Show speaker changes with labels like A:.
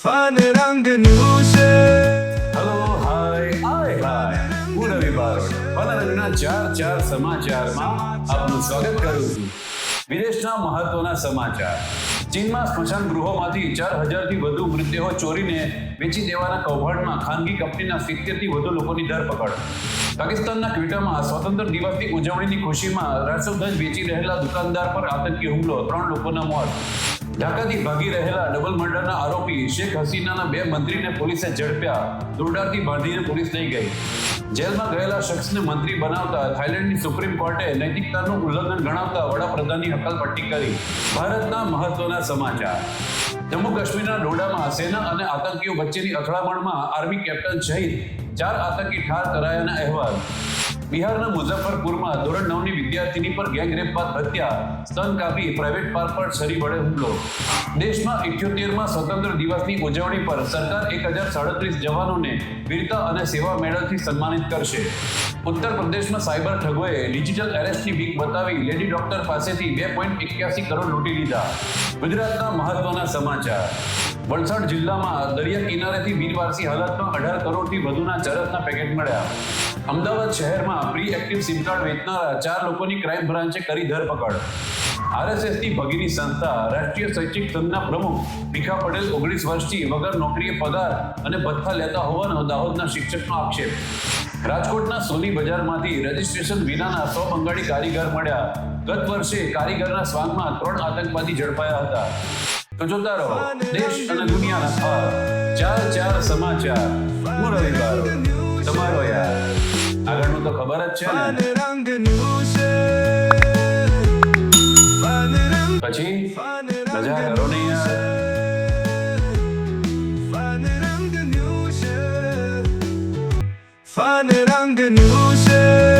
A: Fun રંગનું છે
B: hello hi હાય હાય હું રવિ બારોટ પલરંગના ચાર ચાર સમાચારમાં આપનું સ્વાગત કરું છું. વિદેશના મહત્વના સમાચાર. ચીનમાં સ્મશાન ગૃહોમાંથી ચાર હજારથી વધુ મૃતદેહો ચોરીને વેચી દેવાના કૌભાંડમાં ખાનગી કંપનીના સિત્તેરથી વધુ લોકોની ધરપકડ. પાકિસ્તાનના ક્વેટામાં સ્વતંત્ર દિવસની ઉજવણીની ખુશીમાં રાષ્ટ્રધ્વજ વેચી રહેલા દુકાનદાર પર આતંકી હુમલો ત્રણ લોકોના મોત. ઢાકાથી ભાગી રહેલા ડબલ મર્ડરના આરોપી શેખ હસીનાના બે મંત્રીને પોલીસે ઝડપ્યા. દોરડાથી બાંધીને પોલીસ લઈ ગઈ. જેલમાં ગયેલા શખ્સને મંત્રી બનાવતા થાઇલેન્ડની સુપ્રીમ કોર્ટે નૈતિકતાનું ઉલ્લંઘન ગણાવતા વડાપ્રધાનની હકાલપટ્ટી કરી. ભારતના મહત્વના સમાચાર. જમ્મુ કાશ્મીરના ડોડામાં સેના અને આતંકીઓ વચ્ચેની અથડામણમાં આર્મી કેપ્ટન સહિત ચાર આતંકી ઠાર કરાયાના અહેવાલ. બિહારના મુઝફ્ફરપુરમાં ધોરણ નવની વિદ્યાર્થીની પર ગેંગરેપ બાદ હત્યા. સ્તન કાપી પ્રાઇવેટ પાર્ક પર છરી વડે હુમલો. દેશમાં ઇઠ્યોતેરમાં સ્વતંત્ર દિવસની ઉજવણી પર સરકાર એક હજાર સાડત્રીસ જવાનોને વીરતા અને સેવા મેડલથી સન્માનિત કરશે. ઉત્તર પ્રદેશમાં સાયબર ઠગોએ ડિજિટલ એરેસ્ટની બીક બતાવી લેડી ડોક્ટર પાસેથી બે પોઈન્ટ એક્યાસી કરોડ લૂંટી લીધા. ગુજરાતના મહત્વના સમાચાર. વલસાડ જિલ્લામાં દરિયા કિનારેથી બિનવારસી હાલતમાં અઢાર કરોડથી વધુના ચરસના પેકેટ મળ્યા અમદાવાદ શહેરમાં પ્રી એક્ટિવ સિમ કાર્ડ વેચનારા ચાર લોકોની ક્રાઇમ બ્રાન્ચે કરી ધરપકડ. આરએસએસની ભગીની સંસ્થા, રાષ્ટ્રીય શૈક્ષિક સંઘના પ્રમુખ ભીખા પટેલ ઓગણીસ વર્ષથી વગર નોકરીએ પગાર અને ભથ્થા લેતા હોવાનો દાહોદના શિક્ષકનો આક્ષેપ. રાજકોટના સોની બજારમાંથી રજીસ્ટ્રેશન વિનાના સો બંગાળી કારીગર મળ્યા. ગત વર્ષે કારીગરના સ્વાંગમાં ત્રણ આતંકવાદી ઝડપાયા હતા. તો જોતા રહો દેશ અને દુનિયાના ખાસ ચાર ચાર સમાચાર. હું રવિવાર તમારો યાર. આગળનું તો ખબર જ છે ને. પછી? રજા કરો ને યાર.
A: Fun and I'm રંગનું છે